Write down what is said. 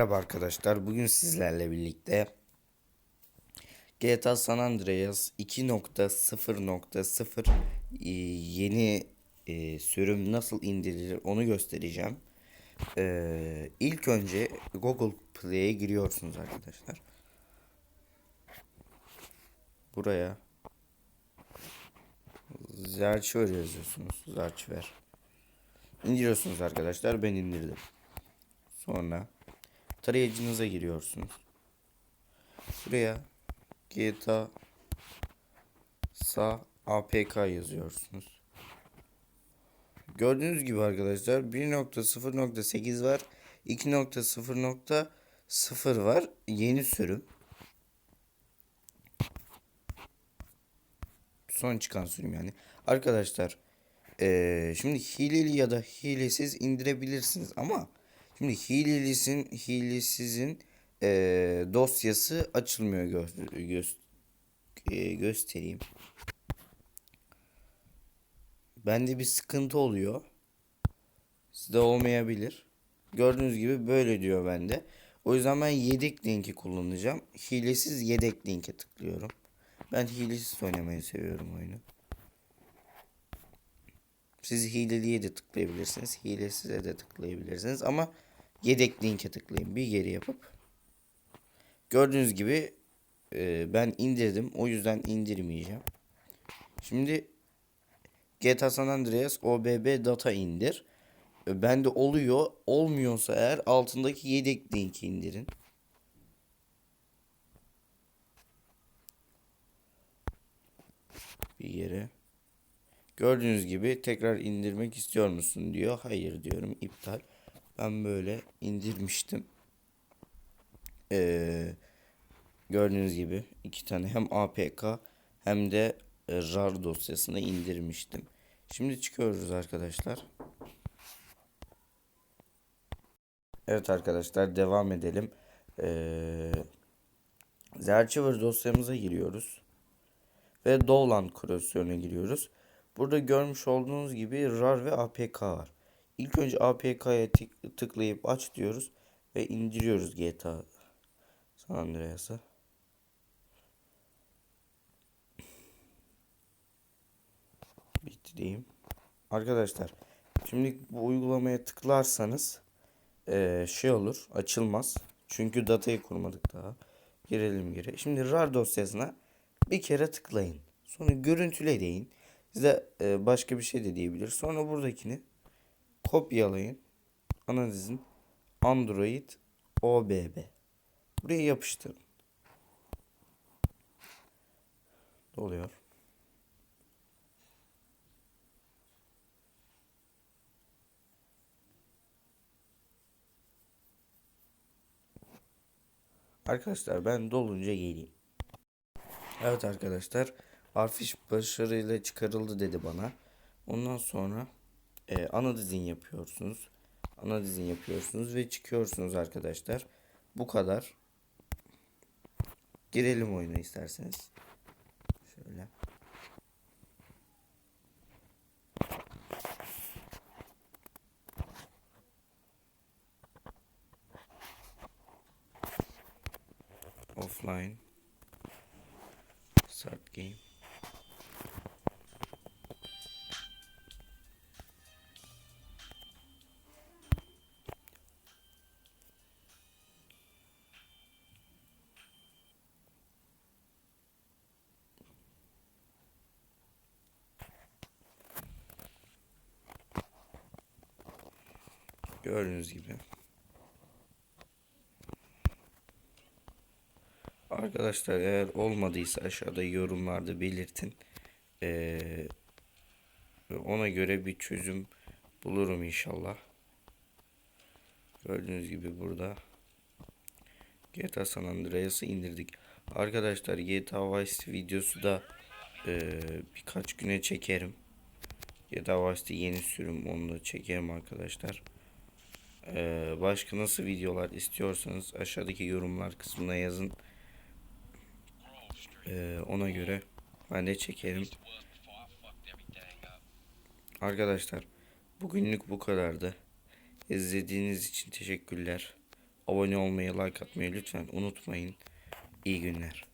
Merhaba arkadaşlar. Bugün sizlerle birlikte GTA San Andreas 2.0.0 e, yeni e, sürüm nasıl indirilir onu göstereceğim. E, ilk önce Google Play'e giriyorsunuz arkadaşlar. Buraya Zerçver yazıyorsunuz. Zerçver. İndiriyorsunuz arkadaşlar. Ben indirdim. Sonra tarayıcınıza giriyorsunuz. Buraya GTA sa APK yazıyorsunuz. Gördüğünüz gibi arkadaşlar 1.0.8 var. 2.0.0 var. Yeni sürüm. Son çıkan sürüm yani. Arkadaşlar eee, şimdi hileli ya da hilesiz indirebilirsiniz ama Şimdi hilelisin, hilesizin eee, dosyası açılmıyor gö gö eee, göstereyim. Bende bir sıkıntı oluyor. Sizde olmayabilir. Gördüğünüz gibi böyle diyor bende. O yüzden ben yedek linki kullanacağım. Hilesiz yedek linke tıklıyorum. Ben hilesiz oynamayı seviyorum oyunu. Siz hileliye de tıklayabilirsiniz. Hilesize de tıklayabilirsiniz. Ama yedek linke tıklayın. Bir geri yapıp. Gördüğünüz gibi e, ben indirdim. O yüzden indirmeyeceğim. Şimdi GTA San Andreas OBB data indir. E, Bende oluyor. Olmuyorsa eğer altındaki yedek linki indirin. Bir yere. Gördüğünüz gibi tekrar indirmek istiyor musun diyor. Hayır diyorum iptal. Ben böyle indirmiştim. Ee, gördüğünüz gibi iki tane hem APK hem de e, RAR dosyasını indirmiştim. Şimdi çıkıyoruz arkadaşlar. Evet arkadaşlar devam edelim. Ee, Zerchiver dosyamıza giriyoruz. Ve Dolan Cross'una giriyoruz. Burada görmüş olduğunuz gibi RAR ve APK var. İlk önce APK'ya tık- tıklayıp aç diyoruz ve indiriyoruz GTA San Andreas'ı. Bitti diyeyim. Arkadaşlar şimdi bu uygulamaya tıklarsanız eee, şey olur açılmaz. Çünkü datayı kurmadık daha. Girelim geri. Şimdi RAR dosyasına bir kere tıklayın. Sonra görüntüle deyin. Size e, başka bir şey de diyebilir. Sonra buradakini kopyalayın. Analizin Android OBB. Buraya yapıştırın. Doluyor. Arkadaşlar ben dolunca geleyim. Evet arkadaşlar. Arfiş başarıyla çıkarıldı dedi bana. Ondan sonra e, ana dizin yapıyorsunuz. Ana dizin yapıyorsunuz ve çıkıyorsunuz arkadaşlar. Bu kadar. Girelim oyuna isterseniz. Şöyle. Offline. Start game. Gördüğünüz gibi. Arkadaşlar eğer olmadıysa aşağıda yorumlarda belirtin. Ee, ona göre bir çözüm bulurum inşallah. Gördüğünüz gibi burada GTA San Andreas'ı indirdik. Arkadaşlar GTA Vice videosu da ee, birkaç güne çekerim. GTA Vice City yeni sürüm onu da çekerim arkadaşlar. Ee, başka nasıl videolar istiyorsanız aşağıdaki yorumlar kısmına yazın. Ee, ona göre ben de çekerim. Arkadaşlar bugünlük bu kadardı. İzlediğiniz için teşekkürler. abone olmayı, like atmayı lütfen unutmayın. İyi günler.